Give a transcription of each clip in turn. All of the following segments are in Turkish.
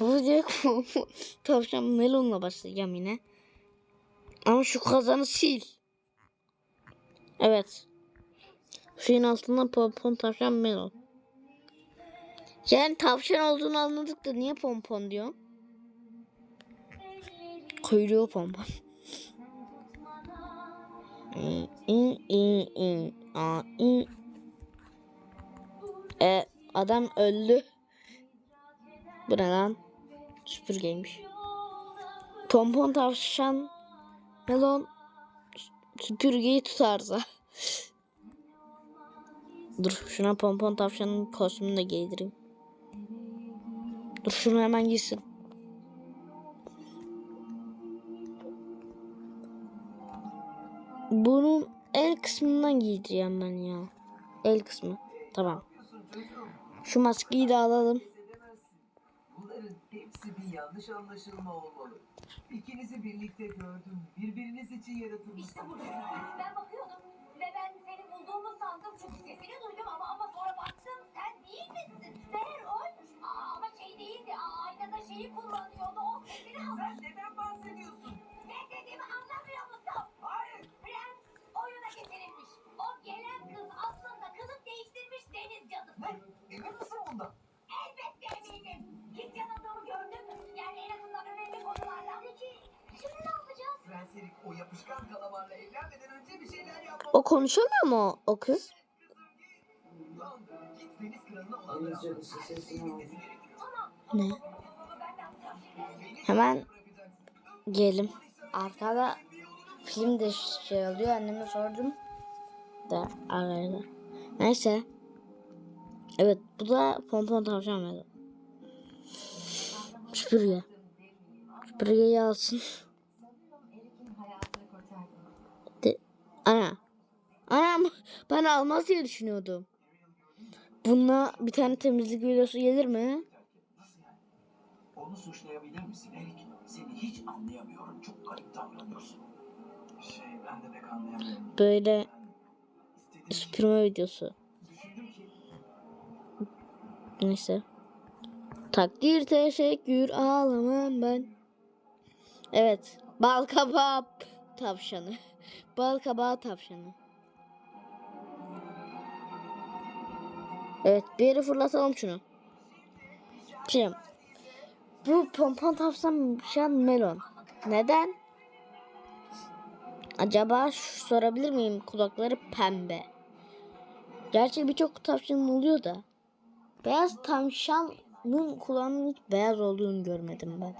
Bu video tavşan melonla başlayacağım yine. Ama şu kazanı sil. Evet. Suyun altında pompon tavşan melon. Yani tavşan olduğunu anladık da niye pompon diyor? Kuyruğu pompon. İ. E, adam öldü. Bu ne lan? Süpürgeymiş. Pompon tavşan melon süpürgeyi tutarsa. Dur şuna pompon tavşanın kostümünü de giydireyim. Dur şunu hemen giysin. Bunun el kısmından giydireceğim ben ya. El kısmı. Tamam. Şu maskeyi de alalım. Yanlış anlaşılma olmalı. İkinizi birlikte gördüm. Birbiriniz için yaratılmışsınız. İşte buradasın. Ben bakıyordum ve ben seni bulduğumu sandım çünkü sesini duydum konuşamıyor mu o kız? Ne? Hemen. Gelim. Arkada film de şey oluyor. Anneme sordum. Da arayla. Neyse. Evet bu da pompon tavşan melon. Süpürge. Süpürgeyi alsın. De, ana. Anam ben almaz diye düşünüyordum. Bununla bir tane temizlik videosu gelir mi? Onu suçlayabilir misin Erik? Seni hiç anlayamıyorum. Çok garip davranıyorsun. Şey ben de pek anlayamıyorum. Böyle şey süpürme videosu. Neyse. Takdir teşekkür ağlamam ben. Evet. Bal kabağı tavşanı. Bal kabağı tavşanı. Evet bir yere fırlatalım şunu. Şimdi. Bu pompon tavşan melon. Neden? Acaba şu- sorabilir miyim? Kulakları pembe. Gerçi birçok tavşanın oluyor da. Beyaz tavşanın kulağının hiç beyaz olduğunu görmedim ben.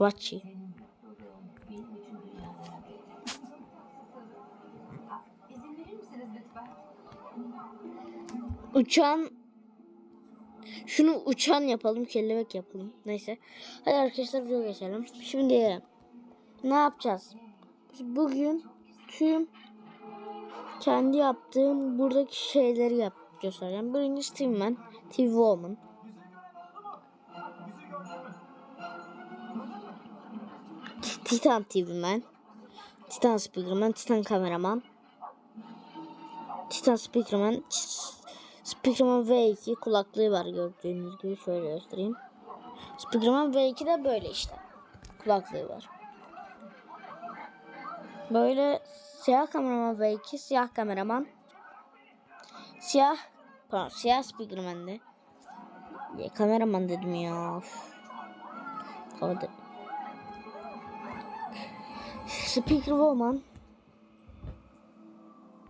Vaçi. Uçan şunu uçan yapalım, kelebek yapalım. Neyse. Hadi arkadaşlar videoya geçelim. Şimdi ne yapacağız? Bugün tüm kendi yaptığım buradaki şeyleri yap göstereceğim. Birincisi Team Man, TV Woman. Titan TV Man, Titan Speakerman, Titan Kameraman, Titan Speakerman, Speakerman V2 kulaklığı var gördüğünüz gibi şöyle göstereyim. Speakerman V2 de böyle işte. Kulaklığı var. Böyle siyah kameraman V2, siyah kameraman. Siyah, pardon siyah Speakerman de. Ya, kameraman dedim ya. Of. Hadi. Speaker Woman.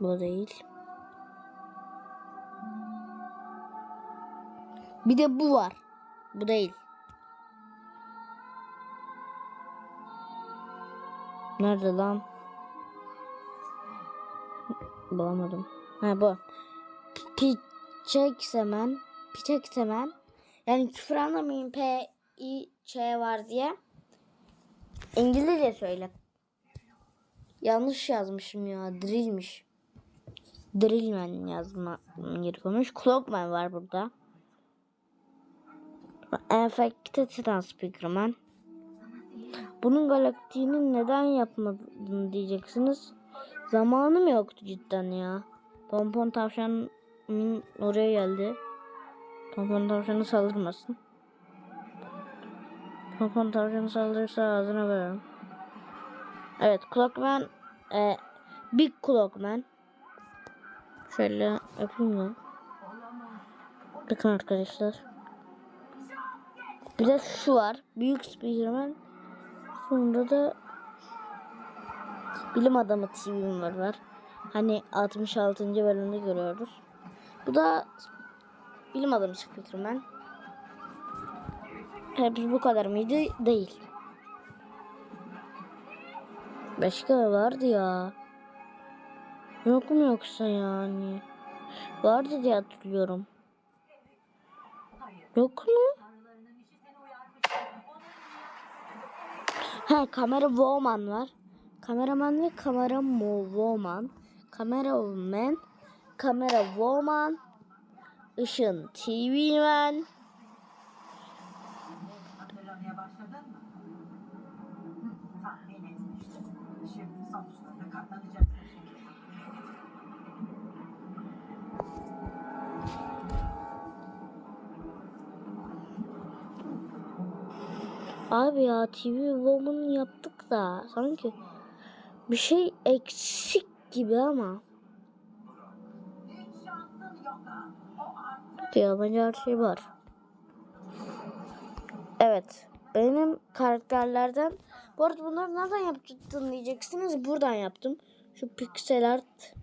Bu değil. Bir de bu var. Bu değil. Nerede lan? Bulamadım. Ha bu. Piçek semen. Piçek semen. Yani küfür anlamayın P I Ç var diye. İngilizce söyle. Yanlış yazmışım ya. Drill'miş. Drillman yazma gerekiyormuş. Clockman var burada. Enfekte Titan Speakerman. Bunun galaktiğini neden yapmadın diyeceksiniz. Zamanım yoktu cidden ya. Pompon tavşanın oraya geldi. Pompon tavşanı saldırmasın. Pompon tavşanı saldırırsa ağzına veririm. Evet Clockman e, Big Clockman Şöyle yapayım mı? Bakın arkadaşlar. Bir de şu var. Büyük Spiderman. Sonra da Bilim Adamı TV var. var. Hani 66. bölümde görüyoruz. Bu da Bilim Adamı Spiderman. Hepsi bu kadar mıydı? Değil. Başka vardı ya. Yok mu yoksa yani? Vardı diye hatırlıyorum. Yok mu? Ha kamera woman var. Kameraman ve kamera woman. Kameraman, kamera woman, ışın TV man. Abi ya TV woman yaptık da sanki bir şey eksik gibi ama. Ya bence her şey var. Evet. Benim karakterlerden bu arada bunları nereden yaptın diyeceksiniz. Buradan yaptım. Şu pixel art.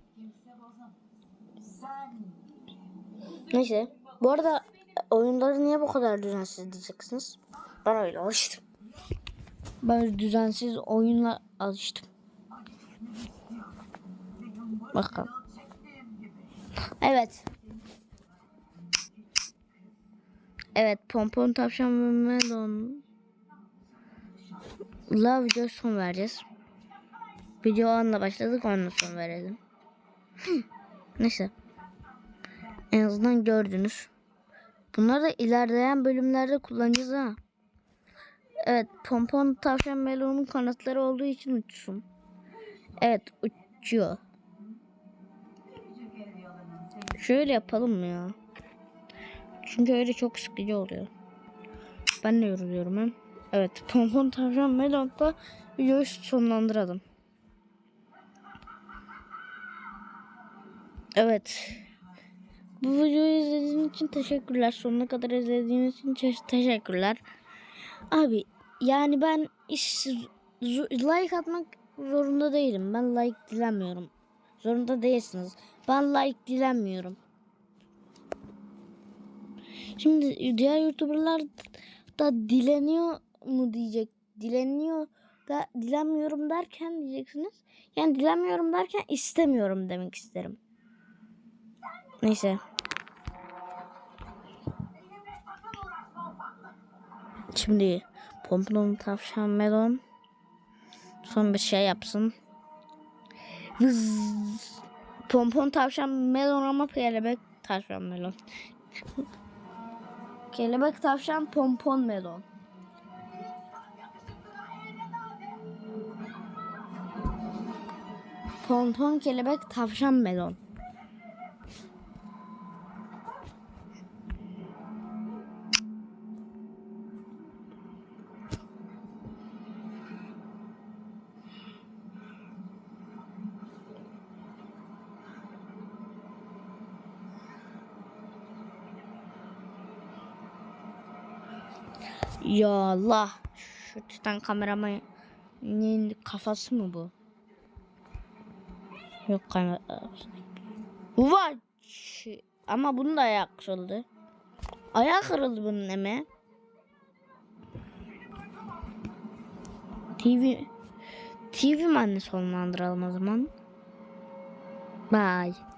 Neyse. Bu arada oyunları niye bu kadar düzensiz diyeceksiniz. Ben öyle alıştım. Ben düzensiz oyunla alıştım. Bakalım. Evet. Evet, Pompon Tavşan ve Melon La video son vereceğiz. Video anla başladık, onunla son verelim. Neyse. En azından gördünüz. Bunları da ilerleyen bölümlerde kullanacağız ha. Evet, Pompon Tavşan Melon'un kanatları olduğu için uçsun. Evet, uçuyor. Şöyle yapalım mı ya? Çünkü öyle çok sıkıcı oluyor. Ben de yoruluyorum hem. Evet. Pompon tavşan melonda videoyu sonlandıralım. Evet. Bu videoyu izlediğiniz için teşekkürler. Sonuna kadar izlediğiniz için te- teşekkürler. Abi yani ben iş, like atmak zorunda değilim. Ben like dilemiyorum. Zorunda değilsiniz. Ben like dilemiyorum. Şimdi diğer YouTuber'lar da dileniyor mu diyecek. Dileniyor da dilenmiyorum derken diyeceksiniz. Yani dilenmiyorum derken istemiyorum demek isterim. Neyse. Şimdi Pompon tavşan melon son bir şey yapsın. Vız. Pompon tavşan melon ama kelebek tavşan melon. Kelebek tavşan pompon melon. Pompon kelebek tavşan melon. Ya Allah. Şu titan kameramanın kafası mı bu? Yok kamera. Var. Ama bunun da ayağı kırıldı. Ayağı kırıldı bunun eme. TV TV mi anne sonlandıralım o zaman? Bye.